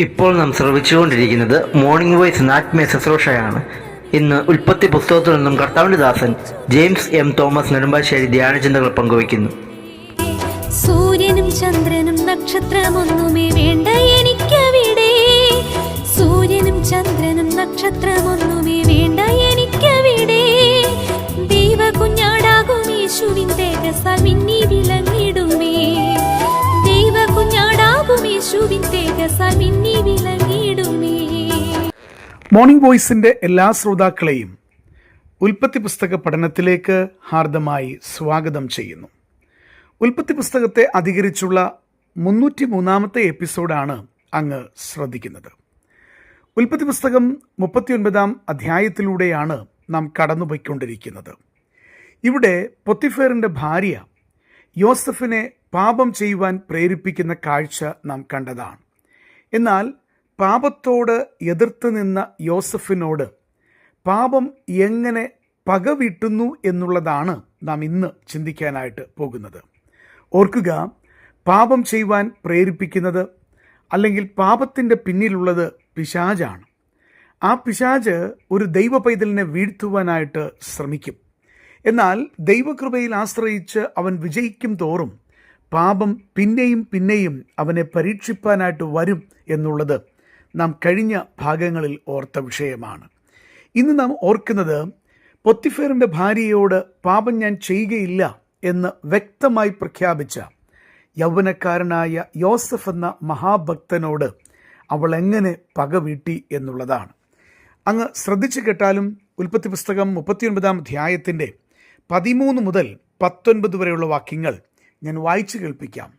ഇപ്പോൾ നാം ശ്രവിച്ചുകൊണ്ടിരിക്കുന്നത് morning voice നാറ്റ്മേ ശുശ്രൂഷയാണ് ഇന്ന് ഉൽപ്പത്തി പുസ്തകത്തിൽ നിന്നും കർത്താവിന്റെ ദാസൻ ജെയിംസ് എം തോമസ് നെടുമ്പാശ്ശേരി ധ്യാനചിന്തകൾ പങ്കുവയ്ക്കുന്നു. സൂര്യനും ചന്ദ്രനും നക്ഷത്രമൊന്നുമേ വേണ്ട എനിക്കവിടെ. സൂര്യനും ചന്ദ്രനും നക്ഷത്രമൊന്നുമേ മോർണിംഗ് വോയിസിന്റെ എല്ലാ ശ്രോതാക്കളെയും ഉൽപ്പത്തി പുസ്തക പഠനത്തിലേക്ക് ഹാർദമായി സ്വാഗതം ചെയ്യുന്നു. ഉൽപ്പത്തി പുസ്തകത്തെ അധികരിച്ചുള്ള മുന്നൂറ്റി മൂന്നാമത്തെ എപ്പിസോഡാണ് അങ്ങ് ശ്രദ്ധിക്കുന്നത്. ഉൽപ്പത്തി പുസ്തകം മുപ്പത്തിയൊൻപതാം അധ്യായത്തിലൂടെയാണ് നാം കടന്നുപോയിക്കൊണ്ടിരിക്കുന്നത്. ഇവിടെ പൊത്തിഫേറിന്റെ ഭാര്യ യോസഫിനെ പാപം ചെയ്യുവാൻ പ്രേരിപ്പിക്കുന്ന കാഴ്ച നാം കണ്ടതാണ്. എന്നാൽ പാപത്തോട് എതിർത്ത് നിന്ന യോസഫിനോട് പാപം എങ്ങനെ പകവീട്ടുന്നു എന്നുള്ളതാണ് നാം ഇന്ന് ചിന്തിക്കാനായിട്ട് പോകുന്നത്. ഓർക്കുക പാപം ചെയ്യുവാൻ പ്രേരിപ്പിക്കുന്നത് അല്ലെങ്കിൽ പാപത്തിന്റെ പിന്നിലുള്ളത് പിശാജാണ് ആ പിശാജ് ഒരു ദൈവ പൈതലിനെ വീഴ്ത്തുവാനായിട്ട് ശ്രമിക്കും. എന്നാൽ ദൈവകൃപയിൽ ആശ്രയിച്ച് അവൻ വിജയിക്കും തോറും പാപം പിന്നെയും പിന്നെയും അവനെ പരീക്ഷിപ്പാനായിട്ട് വരും എന്നുള്ളത് നാം കഴിഞ്ഞ ഭാഗങ്ങളിൽ ഓർത്ത വിഷയമാണ്. ഇന്ന് നാം ഓർക്കുന്നത് പൊത്തിഫേറിന്റെ ഭാര്യയോട് പാപം ഞാൻ ചെയ്യുകയില്ല എന്ന് വ്യക്തമായി പ്രഖ്യാപിച്ച യൗവനക്കാരനായ യോസഫ് എന്ന മഹാഭക്തനോട് അവൾ എങ്ങനെ പക വീട്ടി എന്നുള്ളതാണ്. അങ്ങ് ശ്രദ്ധിച്ചു കേട്ടാലും ഉൽപ്പത്തി പുസ്തകം മുപ്പത്തിയൊൻപതാം അധ്യായത്തിന്റെ പതിമൂന്ന് മുതൽ പത്തൊൻപത് വരെയുള്ള വാക്യങ്ങൾ ഞാൻ വായിച്ചു കേൾപ്പിക്കാം.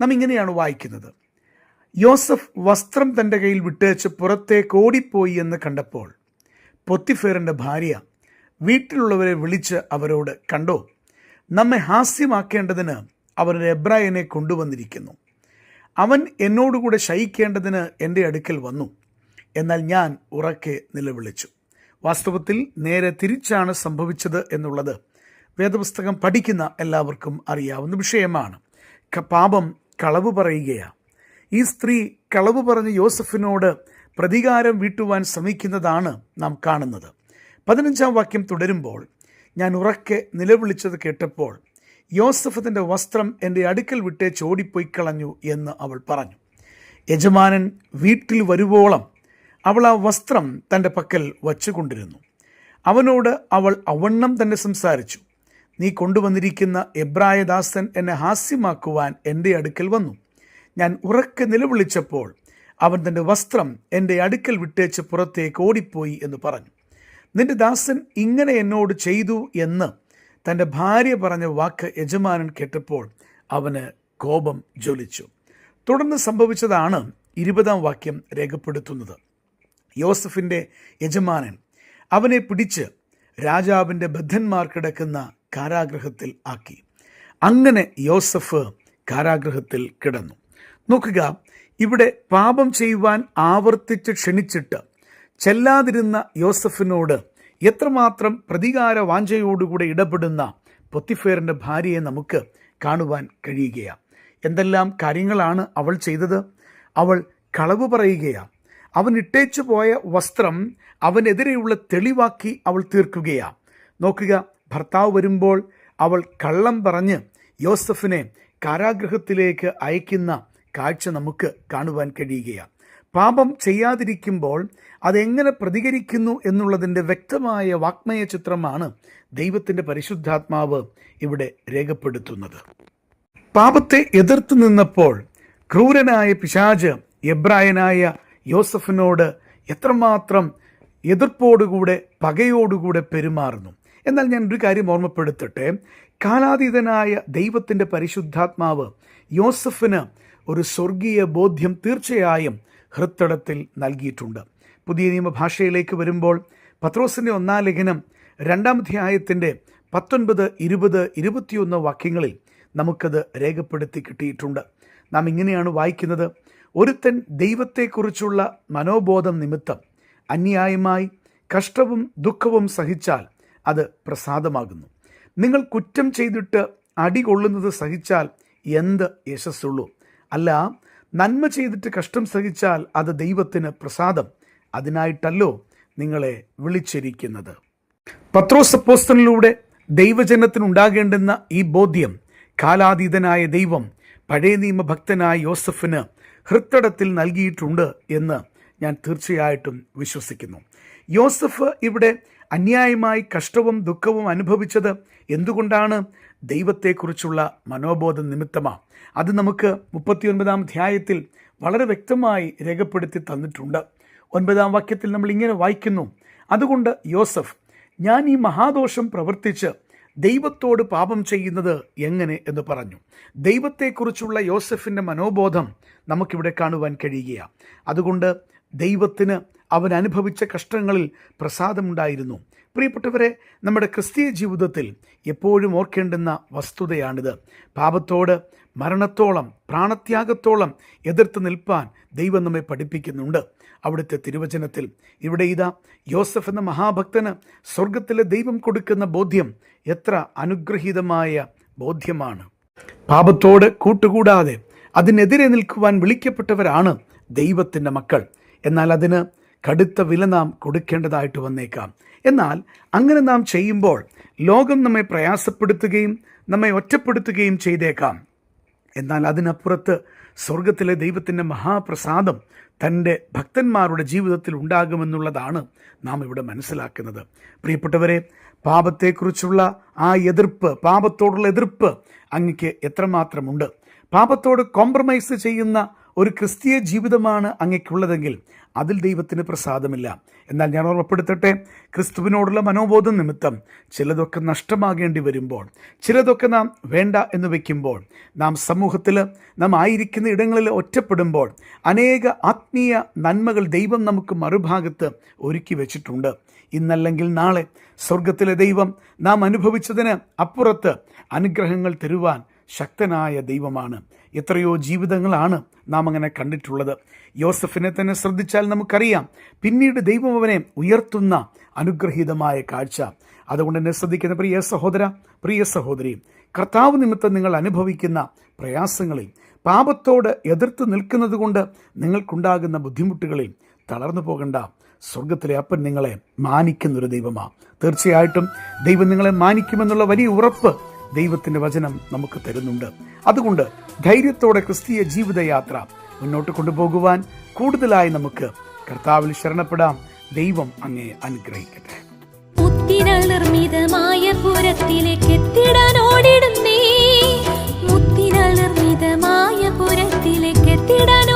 നാം ഇങ്ങനെയാണ് വായിക്കുന്നത്. യോസഫ് വസ്ത്രം തന്റെ കയ്യിൽ വിട്ടേച്ച് പുറത്തേക്ക് ഓടിപ്പോയി എന്ന് കണ്ടപ്പോൾ പൊത്തിഫേറിന്റെ ഭാര്യ വീട്ടിലുള്ളവരെ വിളിച്ച് അവരോട് കണ്ടോ നമ്മെ ഹാസ്യമാക്കേണ്ടതിന് ഒരു എബ്രായനെ കൊണ്ടുവന്നിരിക്കുന്നു. അവൻ എന്നോടുകൂടെ ശയിക്കേണ്ടതിന് എന്റെ അടുക്കൽ വന്നു. എന്നാൽ ഞാൻ ഉറക്കെ നിലവിളിച്ചു. വാസ്തവത്തിൽ നേരെ തിരിച്ചാണ് സംഭവിച്ചത് എന്നുള്ളത് വേദപുസ്തകം പഠിക്കുന്ന എല്ലാവർക്കും അറിയാവുന്ന വിഷയമാണ്. പാപം കളവ് പറയുകയാണ് ഈ സ്ത്രീ കളവ് പറഞ്ഞ് യോസഫിനോട് പ്രതികാരം വീട്ടുവാൻ ശ്രമിക്കുന്നതാണ് നാം കാണുന്നത്. പതിനഞ്ചാം വാക്യം തുടരുമ്പോൾ ഞാൻ ഉറക്കെ നിലവിളിച്ചത് കേട്ടപ്പോൾ യോസഫ് തന്റെ വസ്ത്രം എന്റെ അടുക്കൽ വിട്ടേ ചോടിപ്പോയി കളഞ്ഞു എന്ന് അവൾ പറഞ്ഞു. യജമാനൻ വീട്ടിൽ വരുവോളം അവൾ ആ വസ്ത്രം തന്റെ പക്കൽ വച്ചുകൊണ്ടിരുന്നു. അവനോട് അവൾ അവണ്ണം തന്നെ സംസാരിച്ചു. നീ കൊണ്ടുവന്നിരിക്കുന്ന എബ്രായദാസൻ എന്നെ ഹാസ്യമാക്കുവാൻ എന്റെ അടുക്കൽ വന്നു. ഞാൻ ഉറക്കെ നിലവിളിച്ചപ്പോൾ അവൻ തന്റെ വസ്ത്രം എന്റെ അടുക്കൽ വിട്ടേച്ച് പുറത്തേക്ക് ഓടിപ്പോയി എന്ന് പറഞ്ഞു. നിന്റെ ദാസൻ ഇങ്ങനെ എന്നോട് ചെയ്തു എന്ന് തന്റെ ഭാര്യ പറഞ്ഞ വാക്ക് യജമാനൻ കേട്ടപ്പോൾ അവന് കോപം ജ്വലിച്ചു. തുടർന്ന് സംഭവിച്ചതാണ് ഇരുപതാം വാക്യം രേഖപ്പെടുത്തുന്നത്. യോസഫിന്റെ യജമാനൻ അവനെ പിടിച്ച് രാജാവിന്റെ ബദ്ധന്മാർ കിടക്കുന്ന കാരാഗ്രഹത്തിൽ ആക്കി. അങ്ങനെ യോസഫ് കാരാഗ്രഹത്തിൽ കിടന്നു. നോക്കുക ഇവിടെ പാപം ചെയ്യുവാൻ ആവർത്തിച്ച് ക്ഷണിച്ചിട്ട് ചെല്ലാതിരുന്ന യോസഫിനോട് എത്രമാത്രം പ്രതികാര വാഞ്ചയോടുകൂടെ ഇടപെടുന്ന പൊത്തിഫേറിന്റെ ഭാര്യയെ നമുക്ക് കാണുവാൻ കഴിയുകയാണ് എന്തെല്ലാം കാര്യങ്ങളാണ് അവൾ ചെയ്തത്? അവൾ കളവ് പറയുകയാണ് അവൻ ഇട്ടേച്ചു പോയ വസ്ത്രം അവനെതിരെയുള്ള തെളിവാക്കി അവൾ തീർക്കുകയാണ് നോക്കുക ഭർത്താവ് വരുമ്പോൾ അവൾ കള്ളം പറഞ്ഞ് യോസഫിനെ കാരാഗ്രഹത്തിലേക്ക് അയക്കുന്ന കാഴ്ച നമുക്ക് കാണുവാൻ കഴിയുകയാണ്. പാപം ചെയ്യാതിരിക്കുമ്പോൾ അതെങ്ങനെ പ്രതികരിക്കുന്നു എന്നുള്ളതിന്റെ വ്യക്തമായ വാക്മയ ചിത്രമാണ് ദൈവത്തിന്റെ പരിശുദ്ധാത്മാവ് ഇവിടെ രേഖപ്പെടുത്തുന്നത്. പാപത്തെ എതിർത്ത് നിന്നപ്പോൾ ക്രൂരനായ പിശാജ് എബ്രായനായ യോസഫിനോട് എത്രമാത്രം എതിർപ്പോടുകൂടെ പകയോടുകൂടെ പെരുമാറുന്നു. എന്നാൽ ഞാൻ ഒരു കാര്യം ഓർമ്മപ്പെടുത്തട്ടെ. കാലാതീതനായ ദൈവത്തിന്റെ പരിശുദ്ധാത്മാവ് യോസഫിന് ഒരു സ്വർഗീയ ബോധ്യം തീർച്ചയായും ഹൃത്തടത്തിൽ നൽകിയിട്ടുണ്ട്. പുതിയ നിയമഭാഷയിലേക്ക് വരുമ്പോൾ പത്രോസിന്റെ ഒന്നാം ലേഖനം രണ്ടാം അധ്യായത്തിന്റെ പത്തൊൻപത് ഇരുപത് ഇരുപത്തിയൊന്ന് വാക്യങ്ങളിൽ നമുക്കത് രേഖപ്പെടുത്തി കിട്ടിയിട്ടുണ്ട്. നാം ഇങ്ങനെയാണ് വായിക്കുന്നത് ഒരുത്തൻ ദൈവത്തെക്കുറിച്ചുള്ള മനോബോധം നിമിത്തം അന്യായമായി കഷ്ടവും ദുഃഖവും സഹിച്ചാൽ അത് പ്രസാദമാകുന്നു. നിങ്ങൾ കുറ്റം ചെയ്തിട്ട് അടികൊള്ളുന്നത് സഹിച്ചാൽ എന്ത് യശസ്സുള്ളൂ? അല്ല നന്മ ചെയ്തിട്ട് കഷ്ടം സഹിച്ചാൽ അത് ദൈവത്തിന് പ്രസാദം. അതിനായിട്ടല്ലോ നിങ്ങളെ വിളിച്ചിരിക്കുന്നത്. പത്രോസ് അപ്പോസ്തലനിലൂടെ ദൈവജനത്തിനുണ്ടാകേണ്ടുന്ന ഈ ബോധ്യം കാലാതീതനായ ദൈവം പഴയ നിയമഭക്തനായ യോസഫിന് ഹൃത്തടത്തിൽ നൽകിയിട്ടുണ്ട് എന്ന് ഞാൻ തീർച്ചയായിട്ടും വിശ്വസിക്കുന്നു. യോസഫ് ഇവിടെ അന്യായമായി കഷ്ടവും ദുഃഖവും അനുഭവിച്ചത് എന്തുകൊണ്ടാണ് ദൈവത്തെക്കുറിച്ചുള്ള മനോബോധം നിമിത്തമാണ് അത് നമുക്ക് മുപ്പത്തിയൊൻപതാം അധ്യായത്തിൽ വളരെ വ്യക്തമായി രേഖപ്പെടുത്തി തന്നിട്ടുണ്ട്. ഒൻപതാം വാക്യത്തിൽ നമ്മൾ ഇങ്ങനെ വായിക്കുന്നു. അതുകൊണ്ട് യോസഫ് ഞാൻ ഈ മഹാദോഷം പ്രവർത്തിച്ച് ദൈവത്തോട് പാപം ചെയ്യുന്നത് എങ്ങനെ എന്ന് പറഞ്ഞു. ദൈവത്തെക്കുറിച്ചുള്ള യോസഫിന്റെ മനോബോധം നമുക്കിവിടെ കാണുവാൻ കഴിയുകയാണ് അതുകൊണ്ട് ദൈവത്തിന് അവൻ അനുഭവിച്ച കഷ്ടങ്ങളിൽ പ്രസാദമുണ്ടായിരുന്നു. പ്രിയപ്പെട്ടവരെ നമ്മുടെ ക്രിസ്തീയ ജീവിതത്തിൽ എപ്പോഴും ഓർക്കേണ്ടുന്ന വസ്തുതയാണിത്. പാപത്തോട് മരണത്തോളം പ്രാണത്യാഗത്തോളം എതിർത്ത് നിൽപ്പാൻ ദൈവം നമ്മെ പഠിപ്പിക്കുന്നുണ്ട്. അവിടുത്തെ തിരുവചനത്തിൽ ഇവിടെ ഇതാ യോസഫ് എന്ന മഹാഭക്തന് സ്വർഗത്തിലെ ദൈവം കൊടുക്കുന്ന ബോധ്യം എത്ര അനുഗ്രഹീതമായ ബോധ്യമാണ്. പാപത്തോട് കൂട്ടുകൂടാതെ അതിനെതിരെ നിൽക്കുവാൻ വിളിക്കപ്പെട്ടവരാണ് ദൈവത്തിന്റെ മക്കൾ. എന്നാൽ അതിന് കടുത്ത വില നാം കൊടുക്കേണ്ടതായിട്ട് വന്നേക്കാം. എന്നാൽ അങ്ങനെ നാം ചെയ്യുമ്പോൾ ലോകം നമ്മെ പ്രയാസപ്പെടുത്തുകയും നമ്മെ ഒറ്റപ്പെടുത്തുകയും ചെയ്തേക്കാം. എന്നാൽ അതിനപ്പുറത്ത് സ്വർഗത്തിലെ ദൈവത്തിന്റെ മഹാപ്രസാദം തന്റെ ഭക്തന്മാരുടെ ജീവിതത്തിൽ ഉണ്ടാകുമെന്നുള്ളതാണ് നാം ഇവിടെ മനസ്സിലാക്കുന്നത്. പ്രിയപ്പെട്ടവരെ പാപത്തെക്കുറിച്ചുള്ള ആ എതിർപ്പ് പാപത്തോടുള്ള എതിർപ്പ് അങ്ങക്ക് എത്രമാത്രമുണ്ട്? പാപത്തോട് കോംപ്രമൈസ് ചെയ്യുന്ന ഒരു ക്രിസ്തീയ ജീവിതമാണ് അങ്ങയ്ക്കുള്ളതെങ്കിൽ അതിൽ ദൈവത്തിന് പ്രസാദമില്ല. എന്നാൽ ഞാൻ ഓർമ്മപ്പെടുത്തട്ടെ ക്രിസ്തുവിനോടുള്ള മനോബോധം നിമിത്തം ചിലതൊക്കെ നഷ്ടമാകേണ്ടി വരുമ്പോൾ ചിലതൊക്കെ നാം വേണ്ട എന്ന് വയ്ക്കുമ്പോൾ നാം സമൂഹത്തിൽ നാം ആയിരിക്കുന്ന ഇടങ്ങളിൽ ഒറ്റപ്പെടുമ്പോൾ അനേക ആത്മീയ നന്മകൾ ദൈവം നമുക്ക് മറുഭാഗത്ത് ഒരുക്കി വെച്ചിട്ടുണ്ട്. ഇന്നല്ലെങ്കിൽ നാളെ സ്വർഗത്തിലെ ദൈവം നാം അനുഭവിച്ചതിന് അപ്പുറത്ത് അനുഗ്രഹങ്ങൾ തരുവാൻ ശക്തനായ ദൈവമാണ്. എത്രയോ ജീവിതങ്ങളാണ് നാം അങ്ങനെ കണ്ടിട്ടുള്ളത്. യോസഫിനെ തന്നെ ശ്രദ്ധിച്ചാൽ നമുക്കറിയാം. പിന്നീട് ദൈവം അവനെ ഉയർത്തുന്ന അനുഗ്രഹീതമായ കാഴ്ച. അതുകൊണ്ട് തന്നെ ശ്രദ്ധിക്കുന്ന പ്രിയ സഹോദര പ്രിയ സഹോദരി കർത്താവ് നിമിത്തം നിങ്ങൾ അനുഭവിക്കുന്ന പ്രയാസങ്ങളിൽ പാപത്തോട് എതിർത്ത് നിൽക്കുന്നത് കൊണ്ട് നിങ്ങൾക്കുണ്ടാകുന്ന ബുദ്ധിമുട്ടുകളിൽ തളർന്നു പോകണ്ട. സ്വർഗത്തിലെ അപ്പൻ നിങ്ങളെ മാനിക്കുന്നൊരു ദൈവമാണ് തീർച്ചയായിട്ടും ദൈവം നിങ്ങളെ മാനിക്കുമെന്നുള്ള വലിയ ഉറപ്പ് ദൈവത്തിന്റെ വചനം നമുക്ക് തരുന്നുണ്ട്. അതുകൊണ്ട് ധൈര്യത്തോടെ ക്രിസ്തീയ ജീവിതയാത്ര മുന്നോട്ട് കൊണ്ടുപോകുവാൻ കൂടുതലായി നമുക്ക് കർത്താവിൽ ശരണപ്പെടാം. ദൈവം അങ്ങേ അനുഗ്രഹിക്കട്ടെ. മുത്തിനാൽ നിർമ്മിതമായ പുരത്തിലേക്ക് എത്തിടാൻ ഓടിടുന്നേ. മുത്തിനാൽ നിർമ്മിതമായ പുരത്തിലേക്ക് എത്തിടാൻ